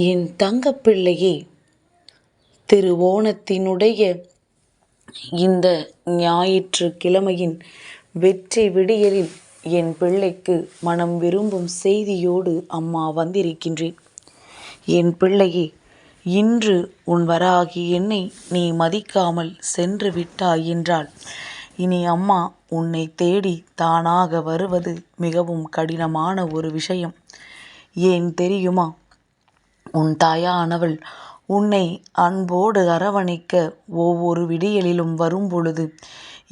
என் தங்கப்பிள்ளையே திருவோணத்தினுடைய இந்த ஞாயிற்றுக்கிழமையின் வெற்றி விடியலில் என் பிள்ளைக்கு மனம் விரும்பும் செய்தியோடு அம்மா வந்திருக்கின்றேன். என் பிள்ளையே இன்று உன் வராகி என்னை நீ மதிக்காமல் சென்று விட்டாய் என்றால் இனி அம்மா உன்னை தேடி தானாக வருவது மிகவும் கடினமான ஒரு விஷயம். ஏன் தெரியுமா? உன் தாயானவள் உன்னை அன்போடு அரவணைக்க ஒவ்வொரு விடியலிலும் வரும்பொழுது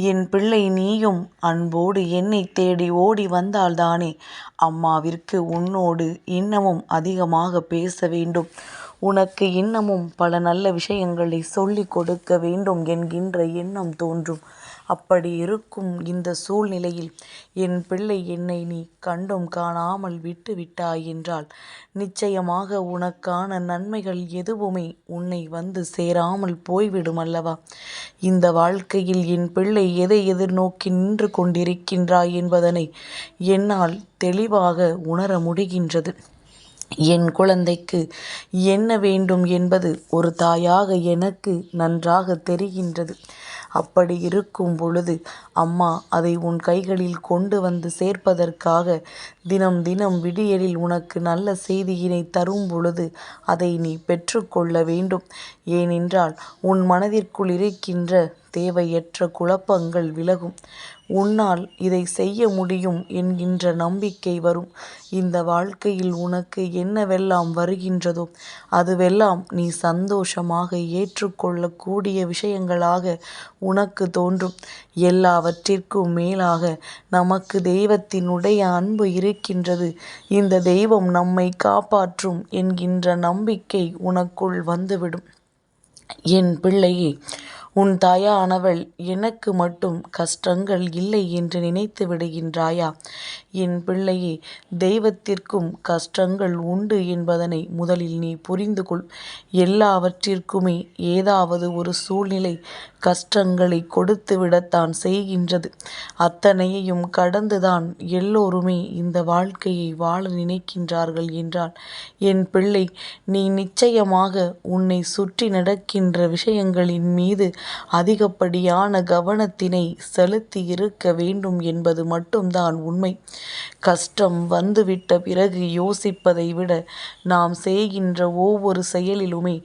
என் பிள்ளை நீயும் அன்போடு என்னை தேடி ஓடி வந்தால்தானே அம்மாவிற்கு உன்னோடு இன்னமும் அதிகமாக பேச வேண்டும் உனக்கு இன்னமும் பல நல்ல விஷயங்களை சொல்லிக் கொடுக்க வேண்டும் என்கின்ற எண்ணம் தோன்றும். அப்படி இருக்கும் இந்த சூழ்நிலையில் என் பிள்ளை என்னை நீ கண்டும் காணாமல் விட்டு விட்டாய் என்றால் நிச்சயமாக உனக்கான நன்மைகள் எதுவுமே உன்னை வந்து சேராமல் போய்விடும் அல்லவா? இந்த வாழ்க்கையில் என் பிள்ளை எதை எதிர்நோக்கி நின்று கொண்டிருக்கின்றாய் என்பதனை என்னால் தெளிவாக உணர முடிகின்றது. என் குழந்தைக்கு என்ன வேண்டும் என்பது ஒரு தாயாக எனக்கு நன்றாக தெரிகின்றது. அப்படி இருக்கும் பொழுது அம்மா அதை உன் கைகளில் கொண்டு வந்து சேர்ப்பதற்காக தினம் தினம் விடியலில் உனக்கு நல்ல செய்தியினைத் தரும் பொழுது அதை நீ பெற்றுக்கொள்ள வேண்டும். ஏனென்றால் உன் மனதிற்குள் இருக்கின்ற தேவையற்ற குழப்பங்கள் விலகும். உன்னால் இதை செய்ய முடியும் என்கின்ற நம்பிக்கை வரும். இந்த வாழ்க்கையில் உனக்கு என்னவெல்லாம் வருகின்றதோ அதுவெல்லாம் நீ சந்தோஷமாக ஏற்றுக்கொள்ளக்கூடிய விஷயங்களாக உனக்கு தோன்றும். எல்லாவற்றிற்கும் மேலாக நமக்கு தெய்வத்தினுடைய அன்பு இருக்கின்றது. இந்த தெய்வம் நம்மை காப்பாற்றும் என்கின்ற நம்பிக்கை உனக்குள் வந்துவிடும். என் பிள்ளையே உன் தாயானவள் எனக்கு மட்டும் கஷ்டங்கள் இல்லை என்று நினைத்து விடுகின்றாயா? என் பிள்ளையே தெய்வத்திற்கும் கஷ்டங்கள் உண்டு என்பதனை முதலில் நீ புரிந்து கொள். எல்லாவற்றிற்குமே ஏதாவது ஒரு சூழ்நிலை கஷ்டங்களை கொடுத்துவிடத்தான் செய்கின்றது. அத்தனையையும் கடந்துதான் எல்லோருமே இந்த வாழ்க்கையை வாழ நினைக்கின்றார்கள் என்றால் என் பிள்ளை நீ நிச்சயமாக உன்னை சுற்றி நடக்கின்ற விஷயங்களின் மீது அதிகப்படியான கவனத்தினை செலுத்தி இருக்க வேண்டும் என்பது மட்டும்தான் உண்மை. கஷ்டம் வந்துவிட்ட பிறகு யோசிப்பதை விட நாம் செய்கின்ற ஒவ்வொரு செயலிலுமே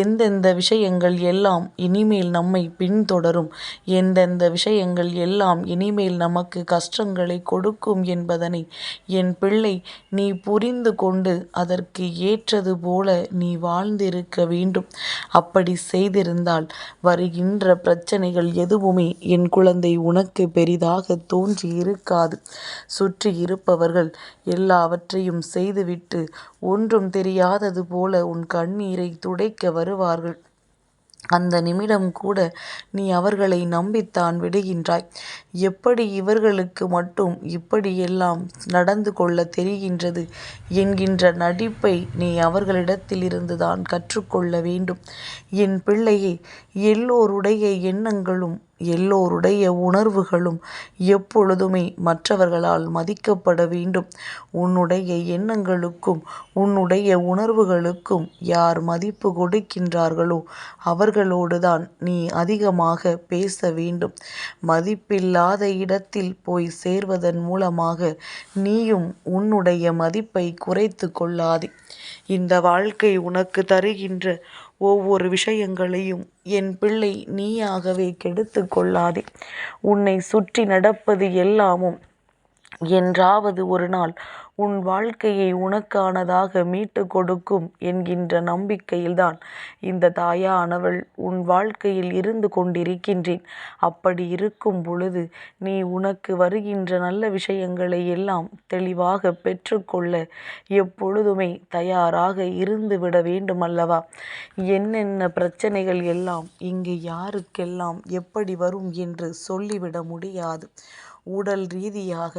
எந்தெந்த விஷயங்கள் எல்லாம் இனிமேல் நம்மை பின்தொடரும் எந்தெந்த விஷயங்கள் எல்லாம் இனிமேல் நமக்கு கஷ்டங்களை கொடுக்கும் என்பதனை என் பிள்ளை நீ புரிந்து கொண்டு அதற்கு ஏற்றது போல நீ வாழ்ந்திருக்க வேண்டும். அப்படி செய்திருந்தால் வருகின்ற பிரச்சனைகள் எதுவுமே என் குழந்தை உனக்கு பெரிதாகத் தோன்றியிருக்காது. சுற்றி இருப்பவர்கள் எல்லாவற்றையும் செய்துவிட்டு ஒன்றும் தெரியாதது போல உன் கண்ணீரை துடைக்க வருவார்கள். அந்த நிமிடம் கூட நீ அவர்களை நம்பித்தான் விடுகின்றாய். எப்படி இவர்களுக்கு மட்டும் இப்படியெல்லாம் நடந்து கொள்ள தெரிகின்றது என்கின்ற நடிப்பை நீ அவர்களிடத்திலிருந்து தான் கற்றுக்கொள்ள வேண்டும். என் பிள்ளையே எல்லோருடைய எண்ணங்களும் எல்லோருடைய உணர்வுகளும் எப்பொழுதுமே மற்றவர்களால் மதிக்கப்பட வேண்டும். உன்னுடைய எண்ணங்களுக்கும் உன்னுடைய உணர்வுகளுக்கும் யார் மதிப்பு கொடுக்கின்றார்களோ அவர்களோடுதான் நீ அதிகமாக பேச வேண்டும். மதிப்பில்லாத இடத்தில் போய் சேர்வதன் மூலமாக நீயும் உன்னுடைய மதிப்பை குறைத்துக் கொள்ளாதே. இந்த வாழ்க்கை உனக்கு தருகின்ற ஒவ்வொரு விஷயங்களையும் என் பிள்ளை நீயாகவே கெடுத்து கொள்ளாதே. உன்னை சுற்றி நடப்பது எல்லாமும் என்றாவது ஒருநாள் உன் வாழ்க்கையை உனக்கானதாக மீட்டு கொடுக்கும் என்கின்ற நம்பிக்கையில்தான் இந்த தாயானவள் உன் வாழ்க்கையில் இருந்து கொண்டிருக்கின்றேன். அப்படி இருக்கும் பொழுது நீ உனக்கு வருகின்ற நல்ல விஷயங்களை எல்லாம் தெளிவாக பெற்றுக்கொள்ள எப்பொழுதுமே தயாராக இருந்து விட வேண்டுமல்லவா? என்னென்ன பிரச்சனைகள் எல்லாம் இங்கு யாருக்கெல்லாம் எப்படி வரும் என்று சொல்லிவிட முடியாது. உடல் ரீதியாக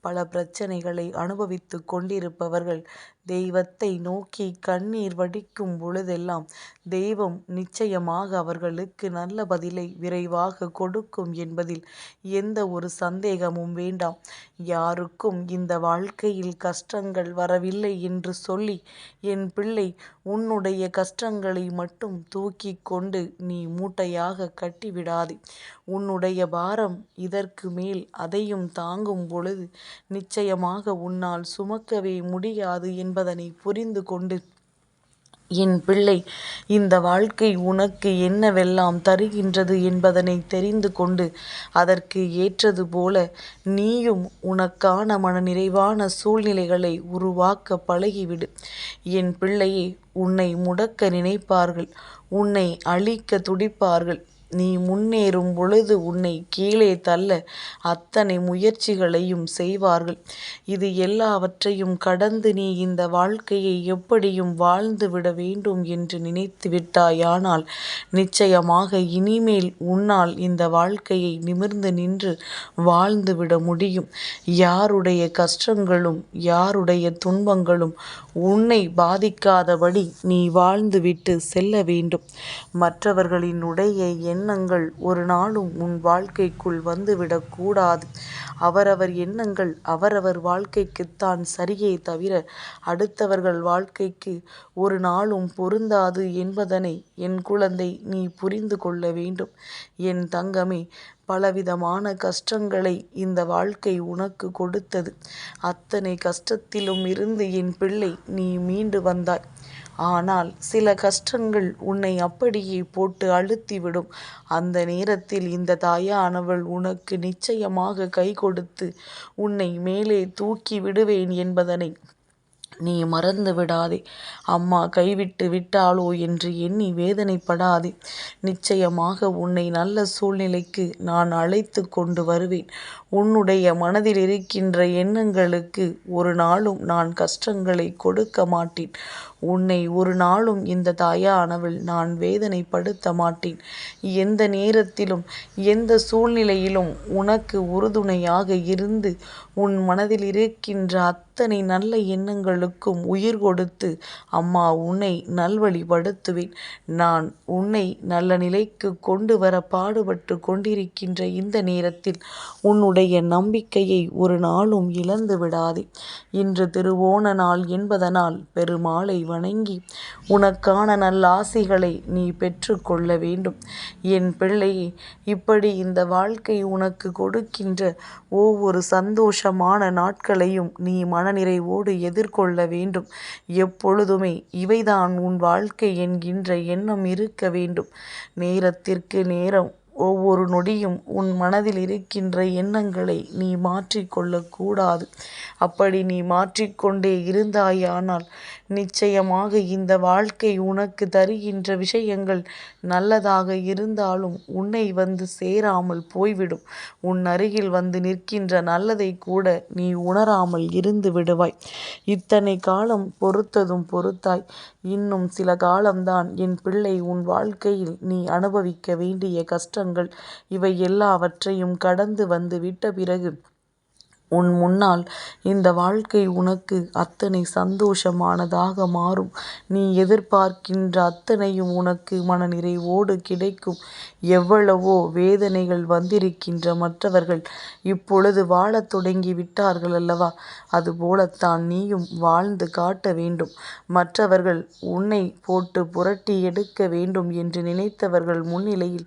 பல பிரச்சனைகளை அனுபவித்துக் கொண்டிருப்பவர்கள் தெய்வத்தை நோக்கி கண்ணீர் வடிக்கும் பொழுதெல்லாம் தெய்வம் நிச்சயமாக அவர்களுக்கு நல்ல பதிலை விரைவாக கொடுக்கும் என்பதில் எந்த ஒரு சந்தேகமும் வேண்டாம். யாருக்கும் இந்த வாழ்க்கையில் கஷ்டங்கள் வரவில்லை என்று சொல்லி என் பிள்ளை உன்னுடைய கஷ்டங்களை மட்டும் தூக்கி கொண்டு நீ மூட்டையாக கட்டிவிடாது உன்னுடைய பாரம் இதற்கு மேல் அதையும் தாங்கும் பொழுது நிச்சயமாக உன்னால் சுமக்கவே முடியாது என்பதனை புரிந்து கொண்டு என் பிள்ளை இந்த வாழ்க்கை உனக்கு என்னவெல்லாம் தருகின்றது என்பதனை தெரிந்து கொண்டு அதற்கு ஏற்றது போல நீயும் உனக்கான மனநிறைவான சூழ்நிலைகளை உருவாக்க பழகிவிடு. என் பிள்ளையே உன்னை முடக்க நினைப்பார்கள். உன்னை அழிக்க துடிப்பார்கள். நீ முன்னேறும் பொழுது உன்னை கீழே தள்ள அத்தனை முயற்சிகளையும் செய்வார்கள். இது எல்லாவற்றையும் கடந்து நீ இந்த வாழ்க்கையை எப்படியும் வாழ்ந்து விட வேண்டும் என்று நினைத்து விட்டாயானால் நிச்சயமாக இனிமேல் உன்னால் இந்த வாழ்க்கையை நிமிர்ந்து நின்று வாழ்ந்துவிட முடியும். யாருடைய கஷ்டங்களும் யாருடைய துன்பங்களும் உன்னை பாதிக்காதபடி நீ வாழ்ந்துவிட்டு செல்ல வேண்டும். மற்றவர்களினுடைய எண்ணங்கள் ஒரு நாளும் உன் வாழ்க்கைக்குள் வந்துவிடக்கூடாது அவரவர் எண்ணங்கள் அவரவர் வாழ்க்கைக்குத்தான் சரியே தவிர அடுத்தவர்கள் வாழ்க்கைக்கு ஒரு நாளும் பொருந்தாது என்பதனை என் குழந்தை நீ புரிந்து கொள்ள வேண்டும். என் தங்கமே பலவிதமான கஷ்டங்களை இந்த வாழ்க்கை உனக்கு கொடுத்தது. அத்தனை கஷ்டத்திலும் இருந்து என் பிள்ளை நீ மீண்டு வந்தாய். ஆனால் சில கஷ்டங்கள் உன்னை அப்படியே போட்டு அழுத்திவிடும். அந்த நேரத்தில் இந்த தாயானவள் உனக்கு நிச்சயமாக கை கொடுத்து உன்னை மேலே தூக்கி விடுவேன் என்பதனை நீ மறந்து விடாதே. அம்மா கைவிட்டு விட்டாளோ என்று எண்ணி வேதனைப்படாதே. நிச்சயமாக உன்னை நல்ல சூழ்நிலைக்கு நான் அழைத்து கொண்டு வருவேன். உன்னுடைய மனதில் இருக்கின்ற எண்ணங்களுக்கு ஒரு நாளும் நான் கஷ்டங்களை கொடுக்க மாட்டேன். உன்னை ஒரு நாளும் இந்த தாயானவள் நான் வேதனைப்படுத்த மாட்டேன். எந்த நேரத்திலும் எந்த சூழ்நிலையிலும் உனக்கு உறுதுணையாக இருந்து உன் மனதில் இருக்கின்ற அத்தனை நல்ல எண்ணங்களுக்கும் உயிர் கொடுத்து அம்மா உன்னை நல்வழிப்படுத்துவேன். நான் உன்னை நல்ல நிலைக்கு கொண்டு வர பாடுபட்டு கொண்டிருக்கின்ற இந்த நேரத்தில் உன்னுடைய நம்பிக்கையை ஒரு நாளும் இழந்து விடாதே. இன்று திருவோண நாள் என்பதனால் பெருமாளை வணங்கி உனக்கான நல்லாசிகளை நீ பெற்றுக்கொள்ள வேண்டும். என் பிள்ளையே இப்படி இந்த வாழ்க்கை உனக்கு கொடுக்கின்ற ஒவ்வொரு சந்தோஷமான நாட்களையும் நீ மனநிறைவோடு எதிர்கொள்ள வேண்டும். எப்பொழுதுமே இவைதான் உன் வாழ்க்கை என்கின்ற எண்ணம் இருக்க வேண்டும். நேரத்திற்கு நேரம் ஒவ்வொரு நொடியும் உன் மனதில் இருக்கின்ற எண்ணங்களை நீ மாற்றிக்கொள்ளக்கூடாது அப்படி நீ மாற்றிக்கொண்டே இருந்தாயானால் நிச்சயமாக இந்த வாழ்க்கை உனக்கு தருகின்ற விஷயங்கள் நல்லதாக இருந்தாலும் உன்னை வந்து சேராமல் போய்விடும். உன் அருகில் வந்து நிற்கின்ற நல்லதை கூட நீ உணராமல் இருந்து விடுவாய். இத்தனை காலம் பொறுத்ததும் பொறுத்தாய். இன்னும் சில காலம்தான் என் பிள்ளை உன் வாழ்க்கையில் நீ அனுபவிக்க வேண்டிய கஷ்டங்கள். இவை எல்லாவற்றையும் கடந்து வந்து விட்ட பிறகு உன் முன்னால் இந்த வாழ்க்கை உனக்கு அத்தனை சந்தோஷமானதாக மாறும். நீ எதிர்பார்க்கின்ற அத்தனையும் உனக்கு மனநிறைவோடு கிடைக்கும். எவ்வளவோ வேதனைகள் வந்திருக்கின்ற மற்றவர்கள் இப்பொழுது வாழத் தொடங்கி விட்டார்கள் அல்லவா? அதுபோலத்தான் நீயும் வாழ்ந்து காட்ட வேண்டும். மற்றவர்கள் உன்னை போட்டு புரட்டி எடுக்க வேண்டும் என்று நினைத்தவர்கள் முன்னிலையில்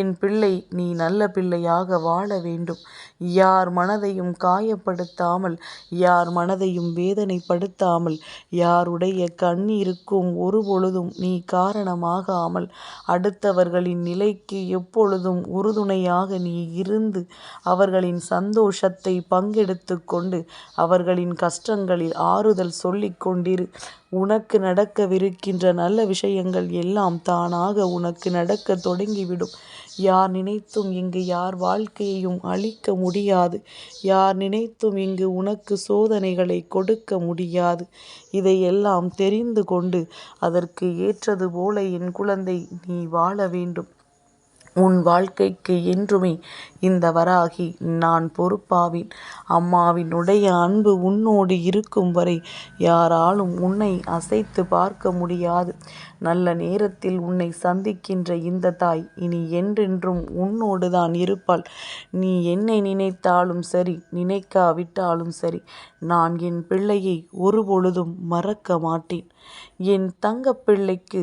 என் பிள்ளை நீ நல்ல பிள்ளையாக வாழ வேண்டும். யார் மனதையும் காயப்படுத்தாமல் யார் மனதையும் வேதனைப்படுத்தாமல் யாருடைய கண்ணீருக்கும் ஒருபொழுதும் நீ காரணமாகாமல் அடுத்தவர்களின் நிலைக்கு எப்பொழுதும் உறுதுணையாக நீ இருந்து அவர்களின் சந்தோஷத்தை பங்கெடுத்து கொண்டு அவர்களின் கஷ்டங்களில் ஆறுதல் சொல்லிக் கொண்டிரு. உனக்கு நடக்கவிருக்கின்ற நல்ல விஷயங்கள் எல்லாம் தானாக உனக்கு நடக்க தொடங்கிவிடும். யார் நினைத்தும் இங்கு யார் வாழ்க்கையையும் அழிக்க முடியாது. யார் நினைத்தும் இங்கு உனக்கு சோதனைகளை கொடுக்க முடியாது. இதையெல்லாம் தெரிந்து கொண்டு அதற்கு ஏற்றது போல என் குழந்தை நீ வாழ வேண்டும். உன் வாழ்க்கைக்கு என்றுமே இந்த வராகி நான் பொறுப்பாவேன். அம்மாவினுடைய அன்பு உன்னோடு இருக்கும் வரை யாராலும் உன்னை அசைத்து பார்க்க முடியாது. நல்ல நேரத்தில் உன்னை சந்திக்கின்ற இந்த தாய் இனி என்றென்றும் உன்னோடு தான் இருப்பாள். நீ என்னை நினைத்தாலும் சரி நினைக்காவிட்டாலும் சரி நான் என் பிள்ளையை ஒருபொழுதும் மறக்க மாட்டேன். என் தங்கப்பிள்ளைக்கு